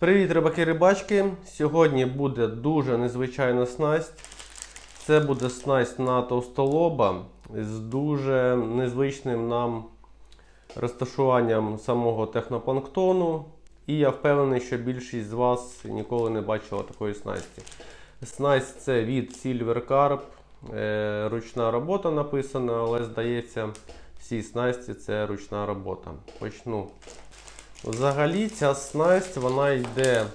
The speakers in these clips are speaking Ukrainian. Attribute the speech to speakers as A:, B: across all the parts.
A: Привіт, рибаки рибачки! Сьогодні буде дуже незвичайна снасть. Це буде снасть на товстолоба з дуже незвичним нам розташуванням самого технопланктону. І я впевнений, що більшість з вас ніколи не бачила такої снасті. Снасть це від Silver Carp. Е, Ручна робота написана, але здається, всі снасті це ручна робота. Почну. Взагалі ця снасть вона йде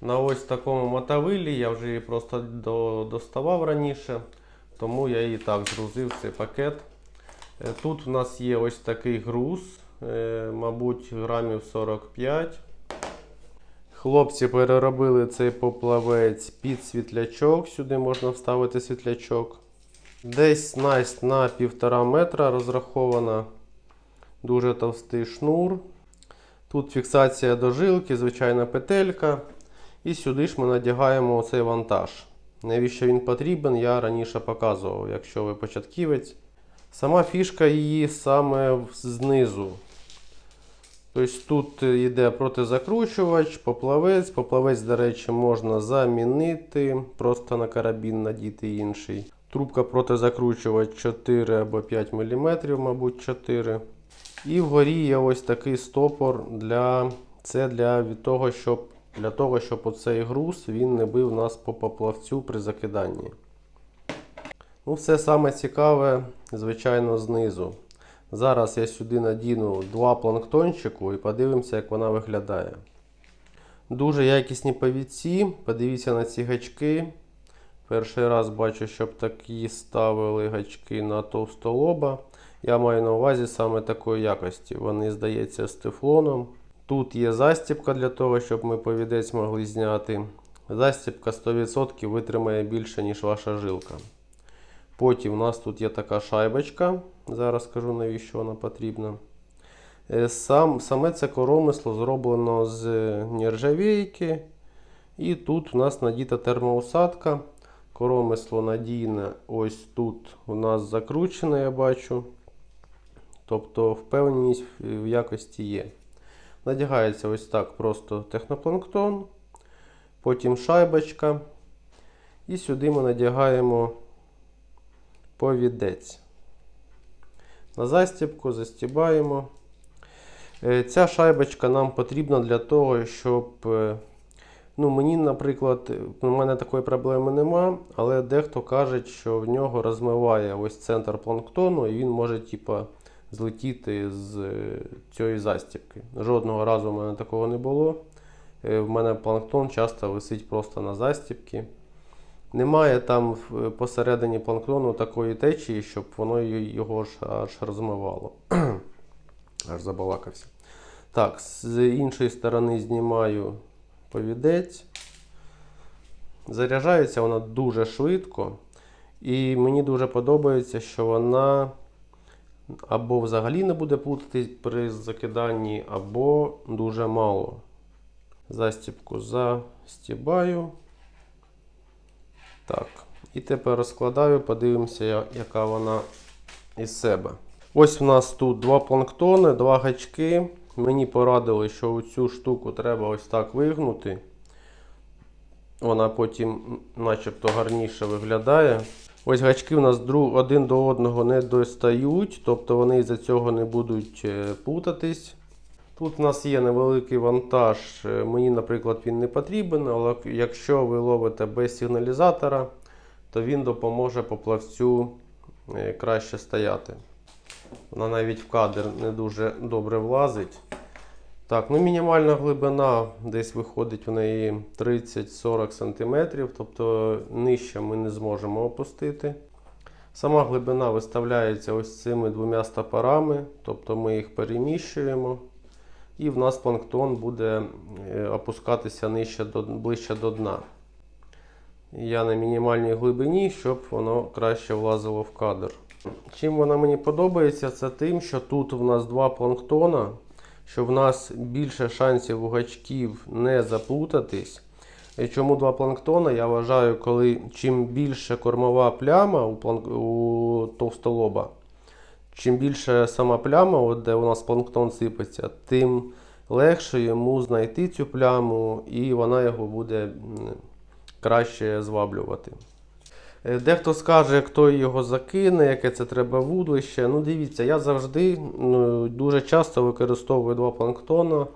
A: на ось такому мотовилі. Я вже її просто до, доставав раніше, тому я її так згрузив цей пакет. Е, Тут у нас є ось такий груз, е, мабуть, грамів 45. Хлопці переробили цей поплавець під світлячок. Сюди можна вставити світлячок. Десь снасть на 1,5 метра розрахована. Дуже товстий шнур. Тут фіксація до жилки, звичайна петелька. І сюди ж ми надягаємо цей вантаж. Навіщо він потрібен, я раніше показував, якщо ви початківець. Сама фішка її саме знизу. Тобто тут йде протизакручувач, поплавець. Поплавець, до речі, можна замінити, просто на карабін надіти інший. Трубка протизакручувач 4 або 5 мм, мабуть, 4 і вгорі є ось такий стопор для це для від того, щоб для того, щоб оцей груз він не бив нас по поплавцю при закиданні. Ну, все саме цікаве, звичайно, знизу. Зараз я сюди надіну два планктончику і подивимося, як вона виглядає. Дуже якісні повідці. Подивіться на ці гачки. Перший раз бачу, щоб такі ставили гачки на товстолоба. Я маю на увазі саме такої якості. Вони, здається, з тефлоном. Тут є застібка для того, щоб ми повідець могли зняти. Застібка 100% витримає більше, ніж ваша жилка. Потім у нас тут є така шайбочка. Зараз скажу навіщо вона потрібна. Е, Сам, саме це коромисло зроблено з нержавійки. І тут у нас надіта термоусадка. Коромисло надійне ось тут у нас закручене, я бачу. Тобто впевненість в якості є. Надягається ось так просто технопланктон, потім шайбочка. І сюди ми надягаємо повідець. На застібку застібаємо. Е, Ця шайбочка нам потрібна для того, щоб. е, Ну, мені, наприклад, у мене такої проблеми нема, але дехто каже, що в нього розмиває ось центр планктону, і він може, типа, злетіти з е, цієї застібки. Жодного разу в мене такого не було. Е, В мене планктон часто висить просто на застібки. Немає там посередині планктону такої течії, щоб воно його ж аж розмивало. аж забалакався. Так, з іншої сторони знімаю повідець. Заряджається вона дуже швидко. І мені дуже подобається, що вона або взагалі не буде плутатись при закиданні, або дуже мало. Застібку застібаю. Так. І тепер розкладаю, подивимося, яка вона із себе. Ось в нас тут два планктони, два гачки. Мені порадили, що цю штуку треба ось так вигнути. Вона потім начебто гарніше виглядає. Ось гачки у нас один до одного не достають, тобто вони із-за цього не будуть е, путатись. Тут у нас є невеликий вантаж. е, Мені, наприклад, він не потрібен, але якщо ви ловите без сигналізатора, то він допоможе поплавцю е, краще стояти. Вона навіть в кадр не дуже добре влазить. Так, ну мінімальна глибина десь виходить в неї 30-40 см, тобто нижче ми не зможемо опустити. Сама глибина виставляється ось цими двома стопорами, тобто ми їх переміщуємо. І в нас планктон буде е, опускатися нижче до, ближче до дна. Я на мінімальній глибині, щоб воно краще влазило в кадр. Чим вона мені подобається, це тим, що тут в нас два планктона, що в нас більше шансів у гачків не заплутатись. Чому два планктона? Я вважаю, коли чим більше кормова пляма у, планк... у товстолоба, чим більше сама пляма, от де у нас планктон сипеться, тим легше йому знайти цю пляму, і вона його буде краще зваблювати. Е, Дехто скаже, хто його закине, яке це треба вудлище. Ну, дивіться, я завжди ну, дуже часто використовую два планктона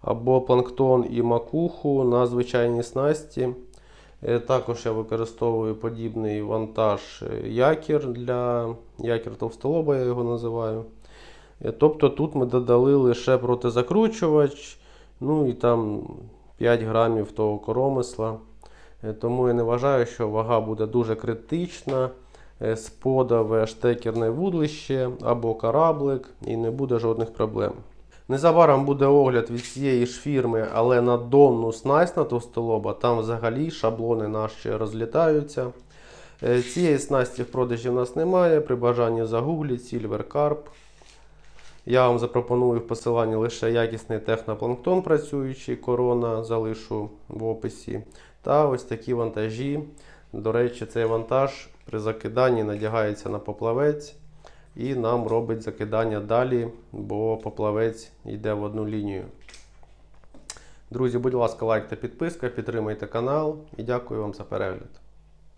A: або планктон і макуху на звичайній снасті. Е, Також я використовую подібний вантаж е, якір для якір товстолоба, я його називаю. Тобто тут ми додали лише протизакручувач, ну і там 5 грамів того коромисла. Е, Тому я не вважаю, що вага буде дуже критична. Е, Сподове штекерне вудлище або кораблик, і не буде жодних проблем. Незабаром буде огляд від цієї ж фірми, але на донну снасть на товстолоба, там взагалі шаблони наші розлітаються. Е, Цієї снасті в продажі в нас немає. При бажанні загугліть Silver Carp. Я вам запропоную в посиланні лише якісний технопланктон працюючий, корона залишу в описі. Та ось такі вантажі. До речі, цей вантаж при закиданні надягається на поплавець і нам робить закидання далі, бо поплавець йде в одну лінію. Друзі, будь ласка, лайк та підписка, підтримайте канал і дякую вам за перегляд.